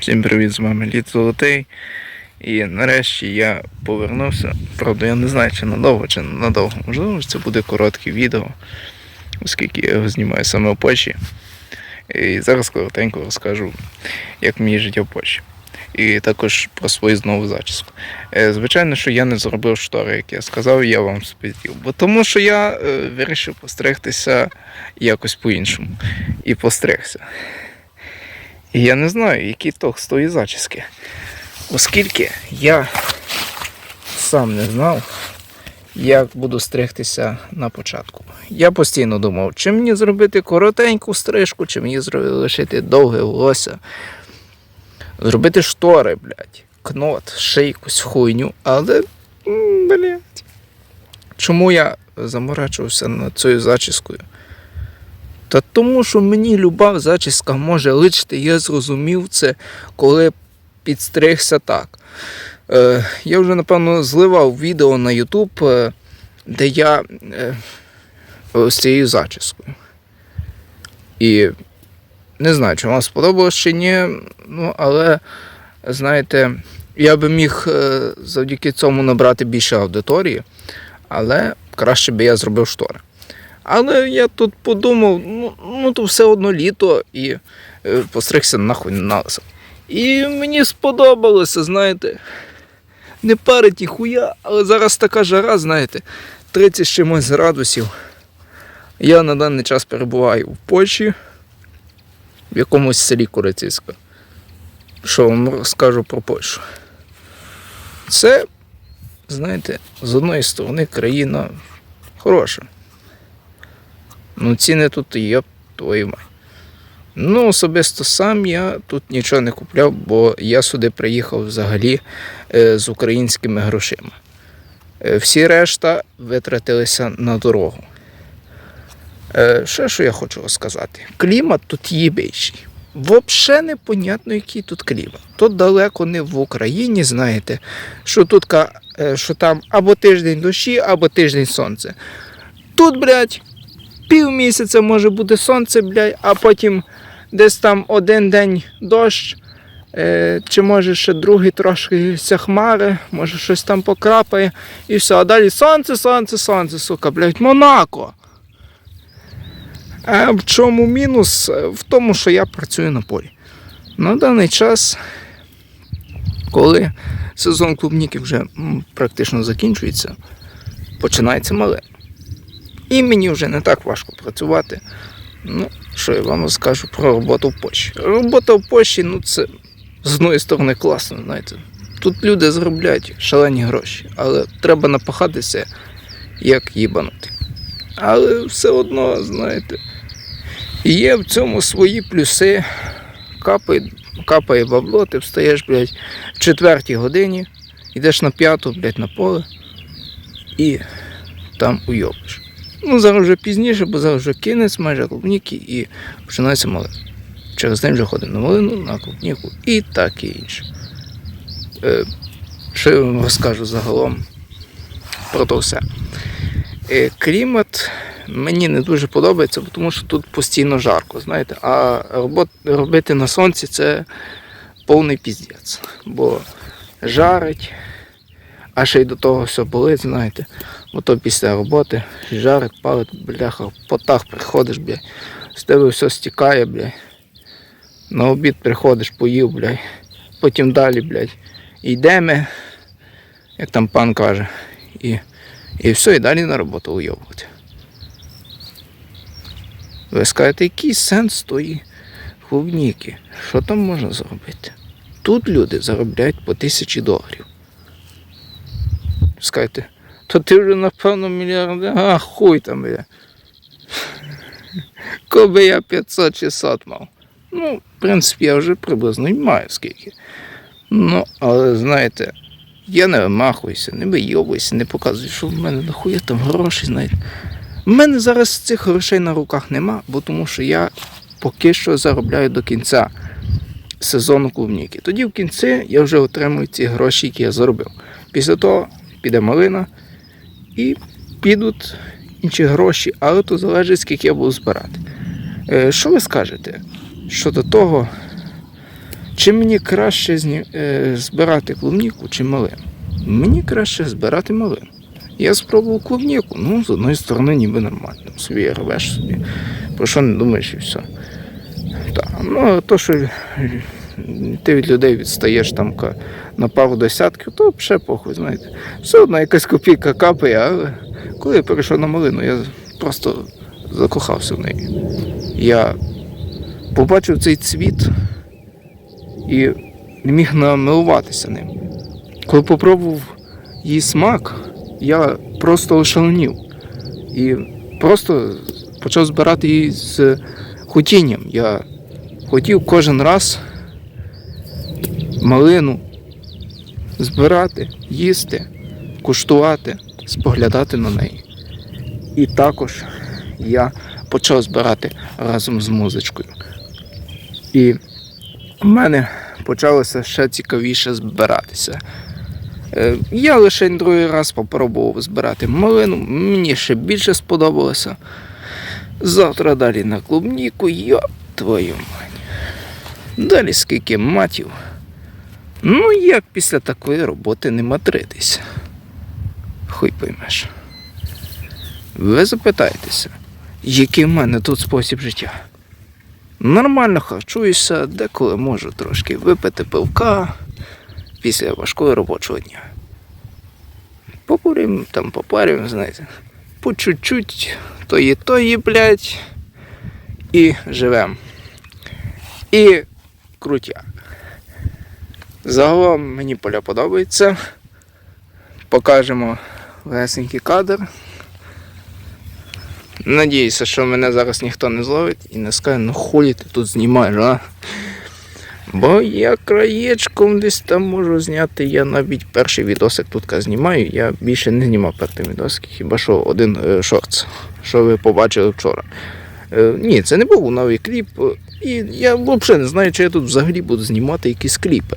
Всім привіт, з вами Лід Золотий. І нарешті я повернувся. Правда, я не знаю, чи надовго, чи надовго. Можливо, це буде коротке відео, оскільки я його знімаю саме в Польщі. І зараз коротенько розкажу, як мені життя в Польщі. І також про свою знову зачіску. Е, Звичайно, що я не зробив штори, як я сказав, я вам спіздів. Бо тому що я е, вирішив постригтися якось по-іншому. І постригся. І я не знаю, який ток з тої зачіски. Оскільки я сам не знав, як буду стригтися на початку. Я постійно думав, чи мені зробити коротеньку стрижку, чи мені лишити довге волосся. Зробити штори, блядь, кнот, ще якусь хуйню, але, блядь. Чому я заморачувався над цією зачіскою? Та тому, що мені люба зачіска може личити, я зрозумів це, коли підстригся так. Е, я вже, напевно, зливав відео на YouTube, е, де я е, з цією зачіскою. І не знаю, чи вам сподобалось чи ні, ну, але, знаєте, я би міг е, завдяки цьому набрати більше аудиторії, але краще би я зробив штори. Але я тут подумав, ну, ну то все одно літо і е, постригся нахуй на лисо. І мені сподобалося, знаєте, не парить ніхуя, але зараз така жара, знаєте, 30 з чимось градусів. Я на даний час перебуваю в Польщі, в якомусь селі Курицівська. Що вам розкажу про Польщу? Це, знаєте, з одної сторони країна хороша. Ну, ціни тут є твої мать. Ну, особисто сам я тут нічого не купляв, бо я сюди приїхав взагалі е, з українськими грошима. Е, всі решта витратилися на дорогу. Е, ще що я хочу розказати? Клімат тут їбейший. Взагалі непонятно, який тут клімат. Тут далеко не в Україні, знаєте, що тут що там або тиждень дощі, або тиждень сонце. Тут, блядь, півмісяця може бути сонце, блядь, а потім десь там один день дощ, е, чи може ще другий трошки хмари, може щось там покрапає, і все. А далі сонце, сонце, сонце, сука, блядь, Монако. А в чому мінус? Е, В тому, що я працюю на полі. На даний час, коли сезон клубніки вже практично закінчується, починається мале. І мені вже не так важко працювати. Ну, що я вам розкажу про роботу в Польщі. Робота в Польщі, ну це з одної сторони класно, знаєте. Тут люди заробляють шалені гроші, але треба напахатися як їбанути. Але все одно, знаєте, є в цьому свої плюси. Капає, капає бабло, ти встаєш, блядь, в четвертій годині, йдеш на п'яту, блядь, на поле і там уйобиш. Ну, зараз вже пізніше, бо зараз вже кінець майже клубніки і починається малина. Через день вже ходимо на малину, на клубніку і так і інше. Е, що я вам розкажу загалом про то все. Е, клімат мені не дуже подобається, тому що тут постійно жарко, знаєте, а робот, робити на сонці це повний піздець. Бо жарить, а ще й до того все болить, знаєте. Ото після роботи жарить, палить, бляха, потах приходиш, блядь, з тебе все стікає, блядь. На обід приходиш, поїв, блядь. Потім далі, блядь, йдемо, як там пан каже, і, і все, і далі на роботу уйобувати. Ви скажете, який сенс тої клубніки? Що там можна зробити? Тут люди заробляють по тисячі доларів. Скажете, то ти вже напевно мільярдер, а хуй там бля. Коби я 500-600 мав. Ну, в принципі, я вже приблизно й маю скільки. Ну, але знаєте, я не вимахуюся, не вийобуюся, не показую, що в мене нахуя там гроші, знаєте. В мене зараз цих грошей на руках нема, бо тому що я поки що заробляю до кінця сезону клубніки. Тоді в кінці я вже отримую ці гроші, які я заробив. Після того піде малина і підуть інші гроші, але то залежить, скільки я буду збирати. Е, Що ви скажете щодо того, Чи мені краще е, збирати клубніку чи малину? Мені краще збирати малину. Я спробував клубніку, ну, з одної сторони, ніби нормально. Собі рвеш собі, про що не думаєш і все. Так, ну, то, що ти від людей відстаєш там на пару десятків, то ще похуй, знаєте. Все одно якась копійка капає, але коли я перейшов на малину, я просто закохався в неї. Я побачив цей цвіт і не міг намилуватися ним. Коли попробував її смак, я просто ошаленів. І просто почав збирати її з хотінням. Я хотів кожен раз малину збирати, їсти, куштувати, споглядати на неї. І також я почав збирати разом з музичкою. І в мене почалося ще цікавіше збиратися. Е, Я лише другий раз попробував збирати малину, мені ще більше сподобалося. Завтра далі на клубніку, йоп твою мать. Далі скільки матів. Ну, як після такої роботи не матритися? Хуй поймеш. Ви запитаєтеся, який в мене тут спосіб життя? Нормально харчуюся, деколи можу трошки випити пивка після важкого робочого дня. Покурим, там попарим, знаєте, по чуть-чуть, тої тої, блядь, і живем. І крутяк. Загалом мені поля подобається. Покажемо лесенький кадр. Надіюся, що мене зараз ніхто не зловить і не скаже, ну хулі ти тут знімаєш, а? Бо я краєчком десь там можу зняти. Я навіть перший відосик тут знімаю. Я більше не знімав перед тим відосик, хіба що один е, шортс, що ви побачили вчора. Е, ні, це не був новий кліп. І я взагалі не знаю, чи я тут взагалі буду знімати якісь кліпи.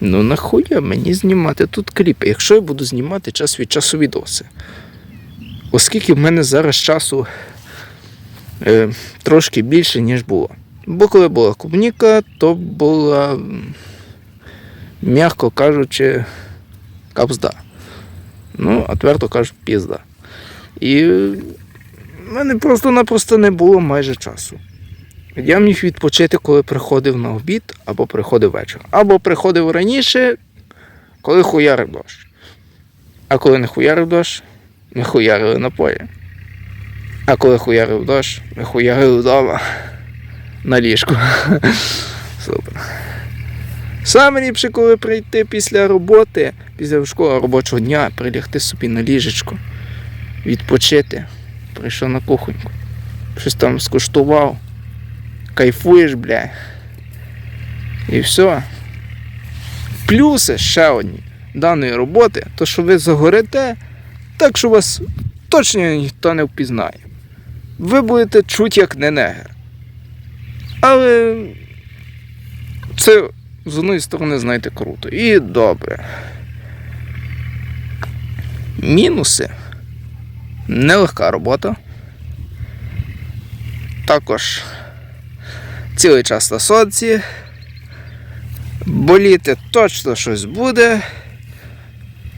Ну нахуя мені знімати тут кліпи, якщо я буду знімати час від часу відоси. Оскільки в мене зараз часу е, трошки більше, ніж було. Бо коли була клубніка, то була, м'яко кажучи, капзда. Ну, а твердо кажуть, пізда. І в мене просто-напросто не було майже часу. Я міг відпочити, коли приходив на обід, або приходив вечір. Або приходив раніше, коли хуярив дощ. А коли не хуярив дощ, ми хуярили на полі. А коли хуярив дощ, ми хуярили вдома на ліжку. Супер. Саме ліпше, коли прийти після роботи, після важкого робочого дня, прилягти собі на ліжечко, відпочити. Прийшов на кухоньку. Щось там скуштував. Кайфуєш, бля. І все. Плюси ще одні даної роботи, то що ви загорите, так що вас точно ніхто не впізнає. Ви будете чути як не негер. Але це з одної сторони, знаєте, круто. І добре. Мінуси. Нелегка робота. Також цілий час на сонці. Боліти точно щось буде.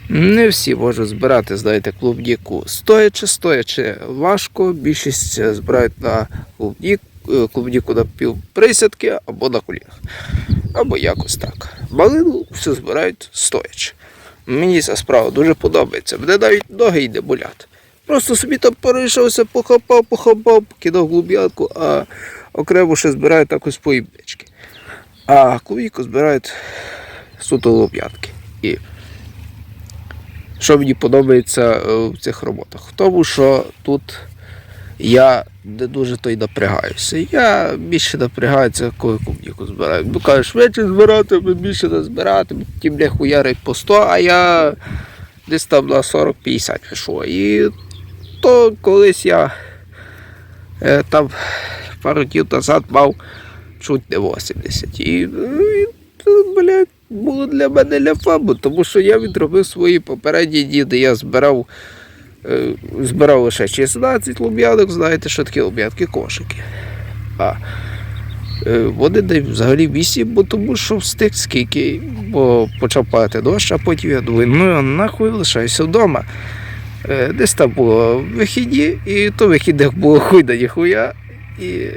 Не всі можуть збирати, знаєте, клубніку стоячи, стоячи важко. Більшість збирають на клубнік, е, клубніку на півприсядки або на колінах. Або якось так. Малину все збирають стоячи. Мені ця справа дуже подобається. Мене навіть ноги йде боляти. Просто собі там перейшовся, похапав, похапав, покидав глуб'янку, а окремо ще збирають також поїбнички. А клубніку збирають суто глуб'янки. І що мені подобається е, в цих роботах? В тому, що тут я не дуже то й напрягаюся. Я більше напрягаюся, коли клубніку збираю. Бо кажуть, швидше збирати, більше не збирати, ті бля хуярить по 100, а я десь там на 40-50 пішов. І то колись я е, там пару днів назад мав чуть не 80. І, ну, і це, блядь, було для мене ляфа, бо тому що я відробив свої попередні дні, де я збирав, е, збирав лише 16 луб'янок, знаєте, що таке луб'янки кошики. А Е, Води десь взагалі вісім, бо тому що встиг скільки, бо почав падати дощ, а потім я думаю, ну я нахуй лишаюся вдома. Е, Десь там було вихідні, і то вихідних було хуй да ніхуя. І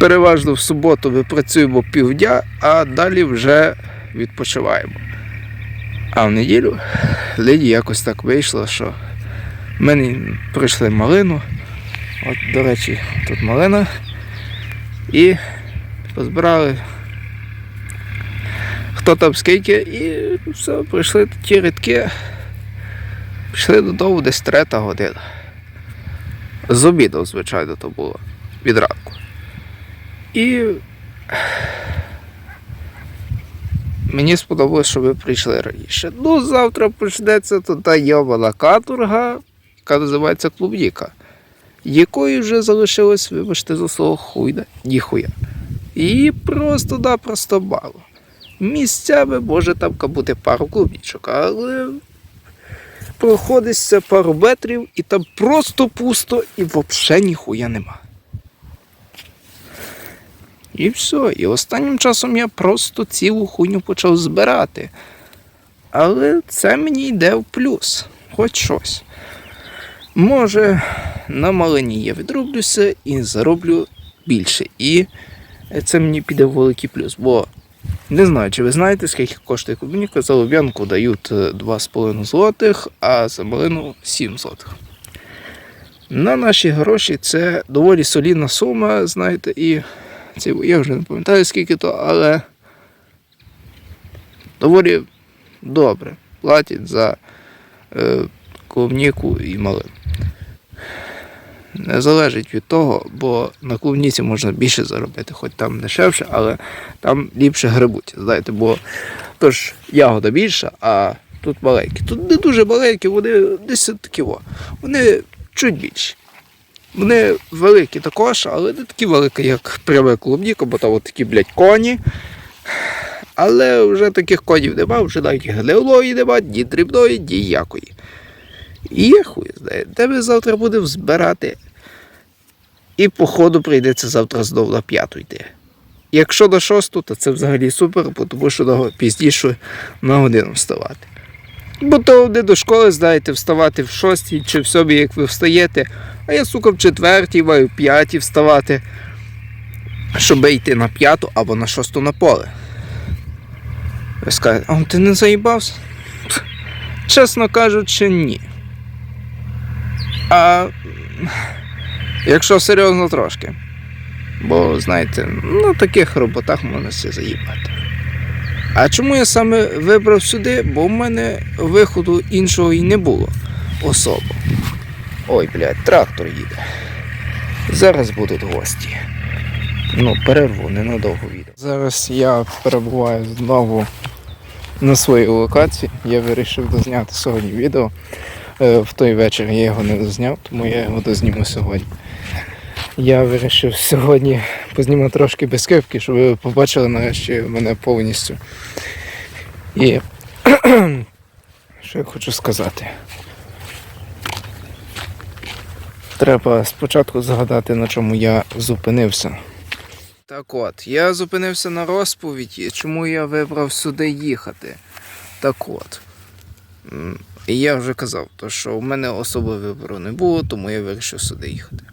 переважно в суботу ми працюємо півдня, а далі вже відпочиваємо. А в неділю Ліді якось так вийшло, що мене прийшли малину. От, до речі, тут малина. І позбирали хто там скільки, і все, прийшли ті рідки. Пішли додому десь трета година. З обіду, звичайно, то було від ранку. І мені сподобалось, що ви прийшли раніше. Ну, завтра почнеться туди йобана каторга, яка називається клубніка, якої вже залишилось, вибачте, за слово хуйда, ніхуя. І просто-напросто мало. Місцями може там бути пару клубнічок, але проходишся пару метрів і там просто пусто і взагалі ніхуя нема. І все. І останнім часом я просто цілу хуйню почав збирати. Але це мені йде в плюс, хоч щось. Може, на малині я відроблюся і зароблю більше. І це мені піде в великий плюс, бо не знаю, чи ви знаєте, скільки коштує клубніка. За луб'янку дають е, 2,5 злотих, а за малину 7 злотих. На наші гроші це доволі солідна сума, знаєте, і ці, я вже не пам'ятаю скільки то, але доволі добре платять за е, клубніку і малину. Не залежить від того, бо на клубніці можна більше заробити, хоч там дешевше, але там ліпше грибуть. Знаєте, бо тож ягода більша, а тут маленькі. Тут не дуже маленькі, вони десь такі. О, вони чуть більші. Вони великі також, але не такі великі, як пряме клубніка, бо там от такі, блядь, коні. Але вже таких конів нема, вже навіть гнилої нема, ні дрібної, ніякої. І я хуй знає, ми завтра будемо збирати. І походу прийдеться завтра знову на п'яту йти. Якщо на шосту, то це взагалі супер, тому що пізніше на годину вставати. Бо то не до школи, знаєте, вставати в шостій чи в сьомій, як ви встаєте, а я, сука, в четвертій маю в п'ятій вставати, щоб йти на п'яту або на шосту на поле. Ви скажете, а ти не заїбався? Чесно кажучи, ні. А якщо серйозно трошки. Бо, знаєте, на таких роботах можна все заїбати. А чому я саме вибрав сюди? Бо в мене виходу іншого і не було особо. Ой, блядь, трактор їде. Зараз будуть гості. Ну, перерву ненадовго відео. Зараз я перебуваю знову на своїй локації. Я вирішив дозняти сьогодні відео. Е, В той вечір я його не дозняв, тому я його дозніму сьогодні. Я вирішив сьогодні познімати трошки без скрипки, щоб ви побачили нарешті мене повністю. І що я хочу сказати. Треба спочатку згадати, на чому я зупинився. Так от, я зупинився на розповіді, чому я вибрав сюди їхати. Так от. І я вже казав, то, що в мене особи вибору не було, тому я вирішив сюди їхати.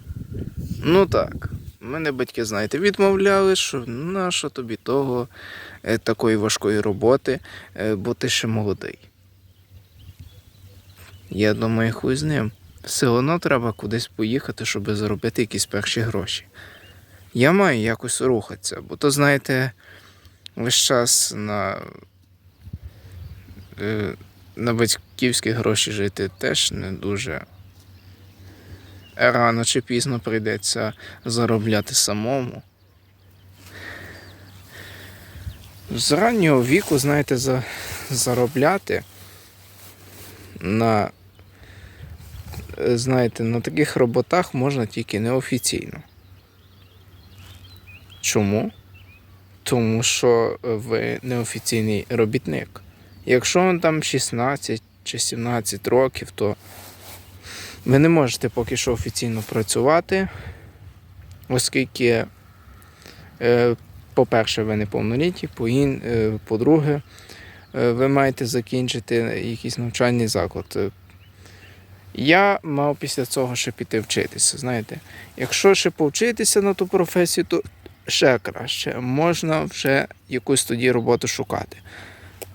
Ну так, мене батьки, знаєте, відмовляли, що нащо тобі того, е, такої важкої роботи, е, бо ти ще молодий. Я думаю, хуй з ним. Все одно треба кудись поїхати, щоб заробити якісь перші гроші. Я маю якось рухатися, бо то, знаєте, весь час на, е, на батьківські гроші жити теж не дуже рано чи пізно прийдеться заробляти самому. З раннього віку, знаєте, за, заробляти на, знаєте, на таких роботах можна тільки неофіційно. Чому? Тому що ви неофіційний робітник. Якщо вам там 16 чи 17 років, то ви не можете поки що офіційно працювати, оскільки Е, По-перше, ви неповнолітні, по-ін- е, по-друге, е, ви маєте закінчити якийсь навчальний заклад. Я мав після цього ще піти вчитися. Знаєте, якщо ще повчитися на ту професію, то ще краще. Можна вже якусь тоді роботу шукати,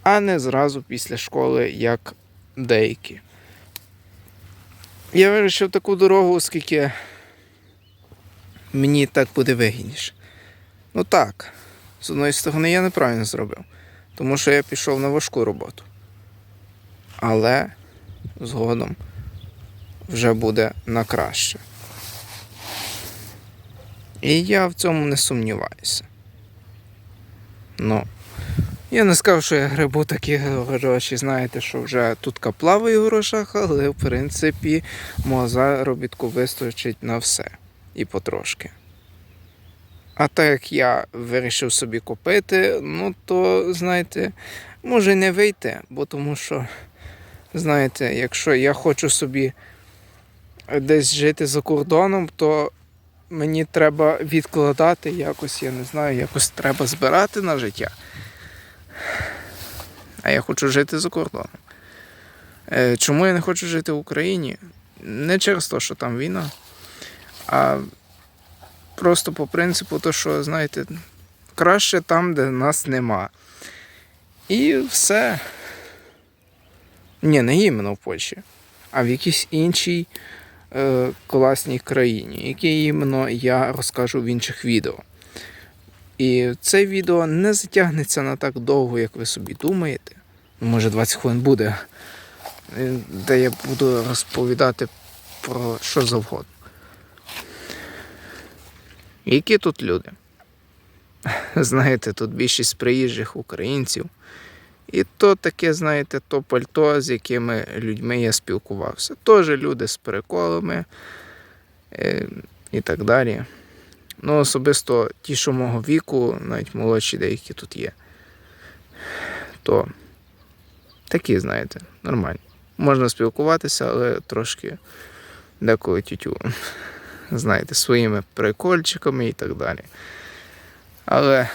а не зразу після школи, як деякі. Я вирішив таку дорогу, оскільки мені так буде вигідніше. Ну так, з одної сторони, я неправильно зробив, тому що я пішов на важку роботу. Але згодом вже буде на краще. І я в цьому не сумніваюся. Ну, я не сказав, що я грибу такі гроші, знаєте, що вже тут плаваю в грошах, але в принципі мого заробітку вистачить на все і потрошки. А так як я вирішив собі купити, ну то, знаєте, може не вийти, бо тому що, знаєте, якщо я хочу собі десь жити за кордоном, то мені треба відкладати якось, я не знаю, якось треба збирати на життя. А я хочу жити за кордоном. Е, Чому я не хочу жити в Україні? Не через те, що там війна, а просто по принципу, то, що, знаєте, краще там, де нас нема. І все. Ні, не іменно в Польщі, а в якійсь іншій е, класній країні, які іменно я розкажу в інших відео. І це відео не затягнеться на так довго, як ви собі думаєте. Ну, Може 20 хвилин буде, е, де я буду розповідати про що завгодно. Які тут люди? Знаєте, тут більшість приїжджих українців. І то таке, знаєте, то пальто, з якими людьми я спілкувався. Теж люди з переколами е, і так далі. Ну, особисто ті, що мого віку, навіть молодші деякі тут є, то такі, знаєте, нормальні. Можна спілкуватися, але трошки деколи тютю, знаєте, своїми прикольчиками і так далі. Але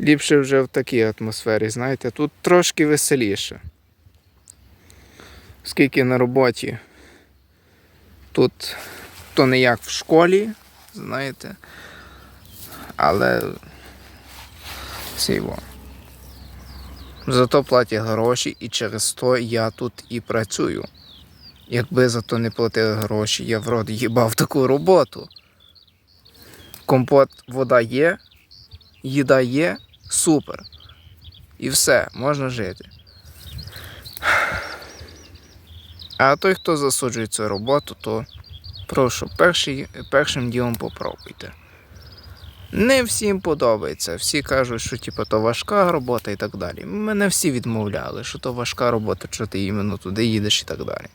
ліпше вже в такій атмосфері, знаєте, тут трошки веселіше. Скільки на роботі тут то не як в школі, знаєте, але все. Зато платять гроші і через то я тут і працюю. Якби за то не платили гроші, я в рот їбав таку роботу. Компот, вода є, їда є, супер. І все, можна жити. А той, хто засуджує цю роботу, то прошу, перший, першим ділом попробуйте. Не всім подобається. Всі кажуть, що типу, то важка робота і так далі. Мене всі відмовляли, що то важка робота, що ти іменно туди їдеш і так далі.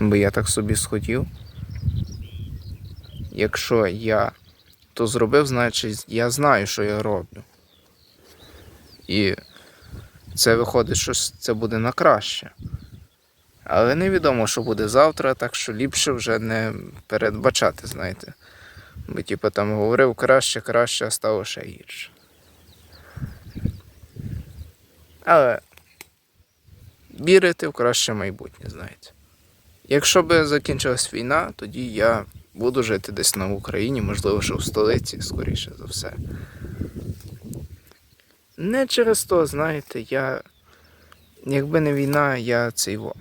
Бо я так собі схотів. Якщо я то зробив, значить я знаю, що я роблю. І це виходить, що це буде на краще. Але невідомо, що буде завтра, так що ліпше вже не передбачати, знаєте. Бо типу там говорив краще, краще, а стало ще гірше. Але вірити в краще майбутнє, знаєте. Якщо би закінчилась війна, тоді я буду жити десь на Україні, можливо, що в столиці, скоріше за все. Не через то, знаєте, я. Якби не війна, я цей во.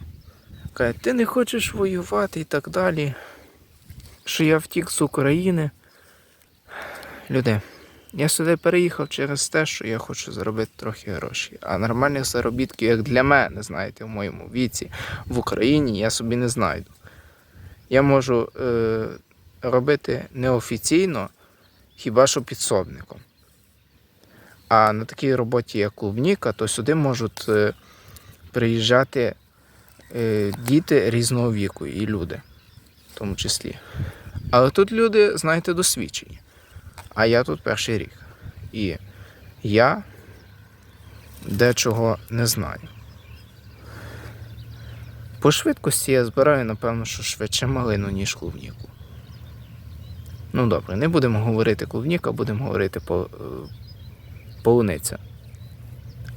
Каже, ти не хочеш воювати і так далі. Що я втік з України. Люди, я сюди переїхав через те, що я хочу заробити трохи грошей. А нормальних заробітків, як для мене, знаєте, в моєму віці, в Україні я собі не знайду. Я можу е, робити неофіційно, хіба що підсобником. А на такій роботі, як клубніка, то сюди можуть е, приїжджати діти різного віку і люди, в тому числі. Але тут люди, знаєте, досвідчені. А я тут перший рік. І я дечого не знаю. По швидкості я збираю, напевно, що швидше малину, ніж клубніку. Ну добре, не будемо говорити клубніка, будемо говорити по, е, полуниця.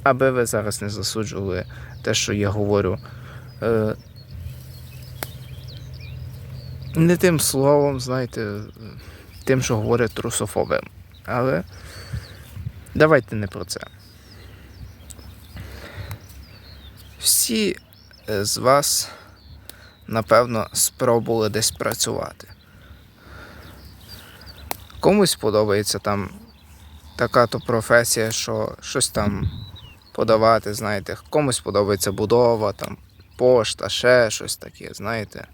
Аби ви зараз не засуджували те, що я говорю. Е, не тим словом, знаєте, тим, що говорять трусофоби. Але давайте не про це. Всі е, з вас, напевно, спробували десь працювати. Комусь подобається там така то професія, що щось там подавати, знаєте, комусь подобається будова, там, пошта, ще щось таке, знаєте.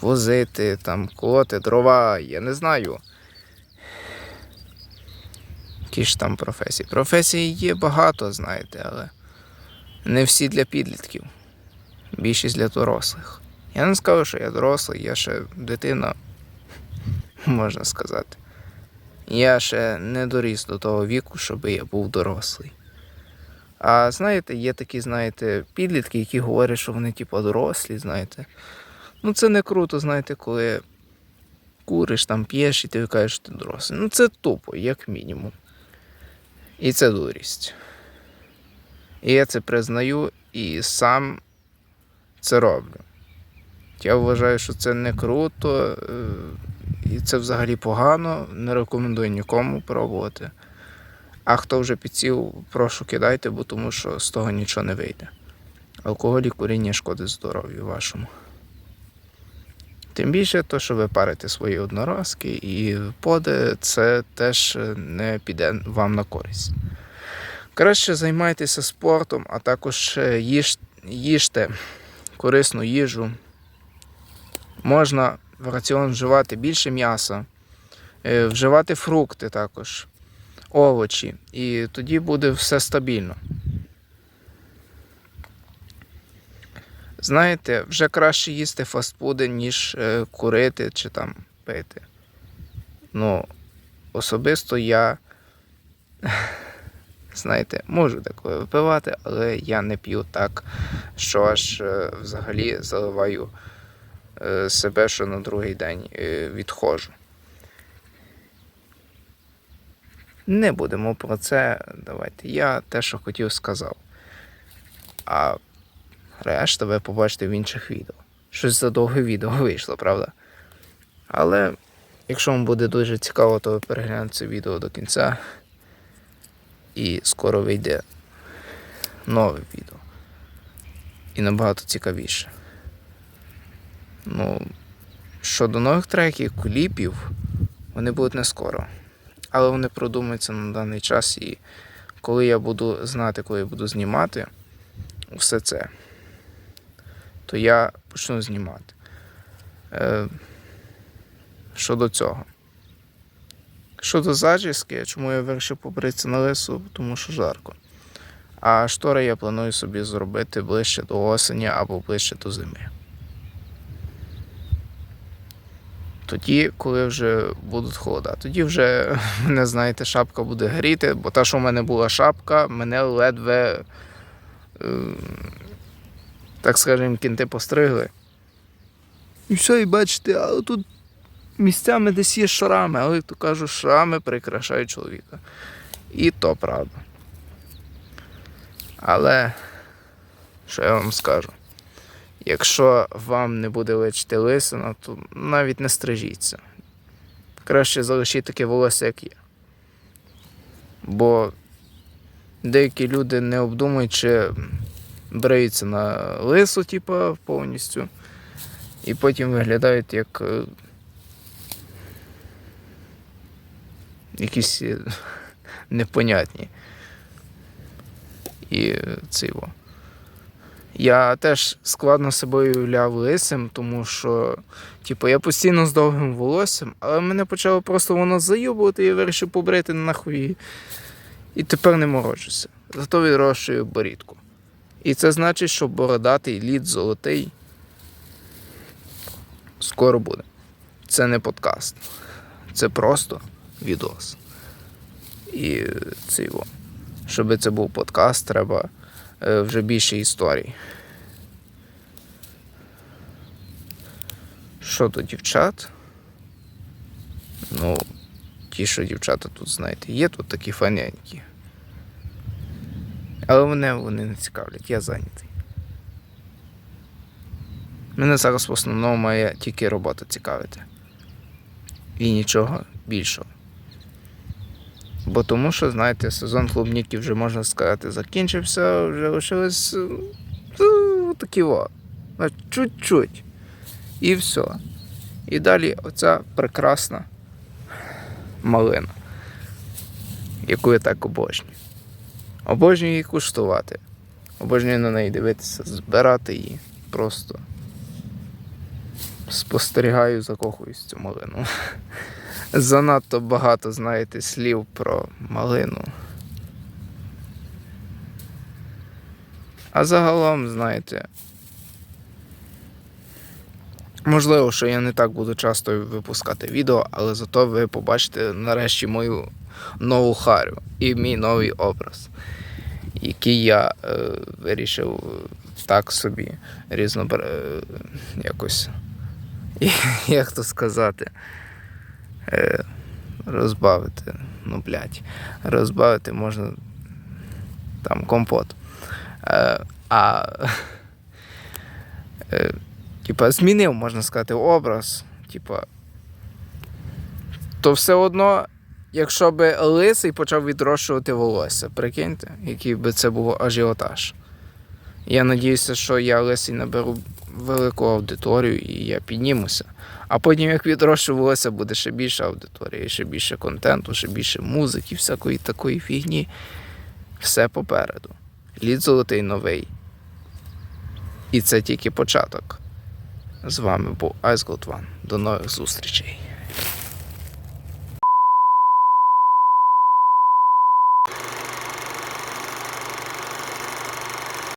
Возити, там, колоти, дрова, я не знаю. Які ж там професії. Професій є багато, знаєте, але не всі для підлітків. Більшість для дорослих. Я не скажу, що я дорослий, я ще дитина, можна сказати. Я ще не доріс до того віку, щоб я був дорослий. А знаєте, є такі, знаєте, підлітки, які говорять, що вони типу дорослі, знаєте. Ну це не круто, знаєте, коли куриш там, п'єш і ти кажеш, що ти дорослий. Ну це тупо, як мінімум. І це дурість. І я це признаю і сам це роблю. Я вважаю, що це не круто, е, і це взагалі погано. Не рекомендую нікому пробувати. А хто вже підсів, прошу кидайте, бо тому що з того нічого не вийде. Алкоголь і куріння шкодить здоров'ю вашому. Тим більше, то, що ви парите свої одноразки, і поде це теж не піде вам на користь. Краще займайтеся спортом, а також їж, їжте корисну їжу. Можна в раціон вживати більше м'яса, е, вживати фрукти також, овочі, і тоді буде все стабільно. Знаєте, вже краще їсти фастфуди, ніж е, курити чи там пити. Ну, особисто я, знаєте, можу таке випивати, але я не п'ю так, що аж е, взагалі заливаю е, себе, що на другий день відходжу. Не будемо про це. Давайте. Я те, що хотів, сказав. А решта ви побачите в інших відео. Щось за довге відео вийшло, правда? Але якщо вам буде дуже цікаво, то ви перегляньте це відео до кінця. І скоро вийде нове відео. І набагато цікавіше. Ну, щодо нових треків, кліпів, вони будуть не скоро. Але вони продумаються на даний час і коли я буду знати, коли я буду знімати все це, то я почну знімати. Е, щодо цього. Щодо зачіски, чому я вирішив побритися на лису, тому що жарко. А штори я планую собі зробити ближче до осені або ближче до зими. Тоді, коли вже будуть холода, тоді вже мене, знаєте, шапка буде гріти, бо та, що в мене була шапка, мене ледве, е, так скажемо, кінти постригли. І все, і бачите, а тут місцями десь є шрами, але то кажу, шрами прикрашають чоловіка. І то правда. Але, що я вам скажу? Якщо вам не буде лечити лисина, то навіть не стрижіться. Краще залишіть таке волосся, як є. Бо деякі люди не обдумують, чи бриються на лису, типу, повністю, і потім виглядають як е, якісь е, непонятні. І це його. Я теж складно себе уявляв лисим, тому що, типу, я постійно з довгим волоссям, але мене почало просто воно заюбувати, і я вирішив побрити нахуй. І тепер не морочуся. Зато відрощую борідку. І це значить, що бородатий лід золотий скоро буде. Це не подкаст. Це просто відос. І це його. Щоб це був подкаст, треба вже більше історій. Що до дівчат? Ну, ті, що дівчата тут, знаєте, є тут такі фанянькі. Але мене вони не цікавлять, я зайнятий. Мене зараз в основному має тільки робота цікавити. І нічого більшого. Бо тому що, знаєте, сезон клубніки вже можна сказати закінчився, вже лишилось е, е, такі о. Чуть-чуть. І все. І далі оця прекрасна малина, яку я так обожнюю. Обожнюю її куштувати. Обожнюю на неї дивитися, збирати її. Просто спостерігаю, закохуюсь цю малину. Занадто багато, знаєте, слів про малину. А загалом, знаєте, можливо, що я не так буду часто випускати відео, але зато ви побачите нарешті мою нову харю і мій новий образ, який я е, вирішив так собі різнобер... е, якось, як то сказати, е, розбавити. Ну, блядь, розбавити можна там компот. Е, а е, типа змінив, можна сказати, образ. Типа, то все одно, якщо би лисий почав відрощувати волосся, прикиньте, який би це був ажіотаж. Я надіюся, що я лисий наберу велику аудиторію і я піднімуся. А потім, як відрошувалося, буде ще більше аудиторії, ще більше контенту, ще більше музики, всякої такої фігні. Все попереду. Лід золотий новий. І це тільки початок. З вами був Gold One. До нових зустрічей.